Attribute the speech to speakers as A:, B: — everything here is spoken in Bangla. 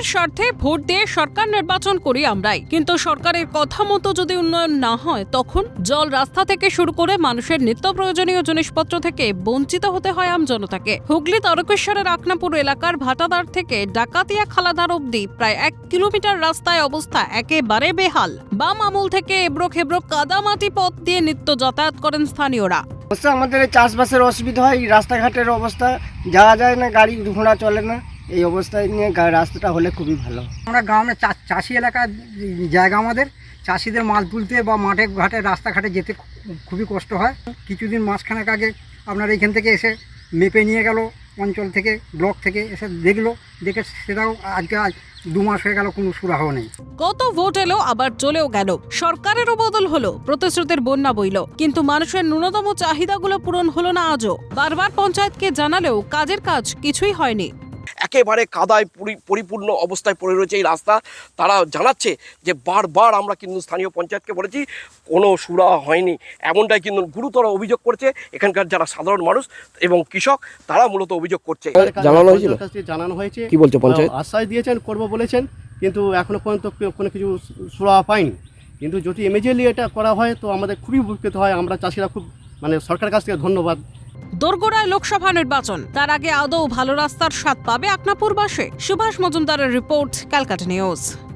A: মানুষের স্বার্থে ভোট দিয়ে সরকার নির্বাচন করি আমরাই। কিন্তু সরকারের কথা মতো যদি উন্নয়ন না হয়, তখন জল রাস্তা থেকে শুরু করে মানুষের নিত্য প্রয়োজনীয় জিনিসপত্র থেকে বঞ্চিত হতে হয় আম জনতাকে। হুগলি, তারকেশ্বরের আকনাপুর এলাকার ভাটাদার থেকে ডাকাতিয়া খালাদার অবধি প্রায় এক কিলোমিটার রাস্তায় অবস্থা একেবারে বেহাল। বাম আমল থেকে এবড়ো খেবড়ো কাদামাটি পথ দিয়ে নিত্য যাতায়াত করেন স্থানীয়রা।
B: আমাদের চাষবাসের অসুবিধা হয় রাস্তাঘাটের অবস্থা, যাওয়া যায় না, গাড়ি ঘোড়া চলে না। এই অবস্থায় নিয়ে গা- রাস্তাটা হলে খুবই ভালো।
C: আমরা গ্রামে চাষি এলাকার জায়গা আমাদের। চাষিদের মাছ তুলতে বা মাঠে ঘাটে রাস্তাঘাটে যেতে খুবই কষ্ট হয়। কিছুদিন মাসখানেক আগে আপনার এইখান থেকে এসে মেপে নিয়ে গেল অঞ্চল থেকে ব্লক থেকে এসে দেখল। দেখে সেটাও আজকে আজ দু মাস হয়ে গেল কোনো সুরাহ নেই।
A: কত ভোট এলো আবার চলেও গেল। সরকারেরও বদল হলো প্রতিশ্রুতির বন্যা বইল। কিন্তু মানুষের ন্যূনতম চাহিদাগুলো পূরণ হলো না আজও। বারবার পঞ্চায়েতকে জানালেও কাজের কাজ কিছুই হয়নি।
D: একেবারে কাদায় পরি- পরিপূর্ণ অবস্থায় পড়ে রয়েছে এই রাস্তা। তারা জানাচ্ছে যে বারবার আমরা কিন্তু স্থানীয় পঞ্চায়েতকে বলেছি কোনো সুরা হয়নি। এমনটাই কিন্তু গুরুতর অভিযোগ করছে এখানকার যারা সাধারণ মানুষ এবং কৃষক তারা মূলত অভিযোগ করছে।
E: হয়েছিল?
F: জানানো হয়েছে।
E: কি বলছে পঞ্চায়েত?
F: আশ্বাস দিয়েছেন করব বলেছেন কিন্তু এখনও পর্যন্ত কোনো কিছু সুরা পাইনি কিন্তু যদি ইমিডিয়েটলি এটা করা হয় তো আমাদের খুবই উপকৃত হয়। আমরা চাষিরা খুব মানে সরকারের কাছ থেকে ধন্যবাদ
A: দোরগোড়ায় লোকসভা নির্বাচন। তার আগে আদৌ ভালো রাস্তার স্বাদ পাবে আকনাপুরবাসে সুভাষ মজুমদারের রিপোর্ট, ক্যালকাটা নিউজ।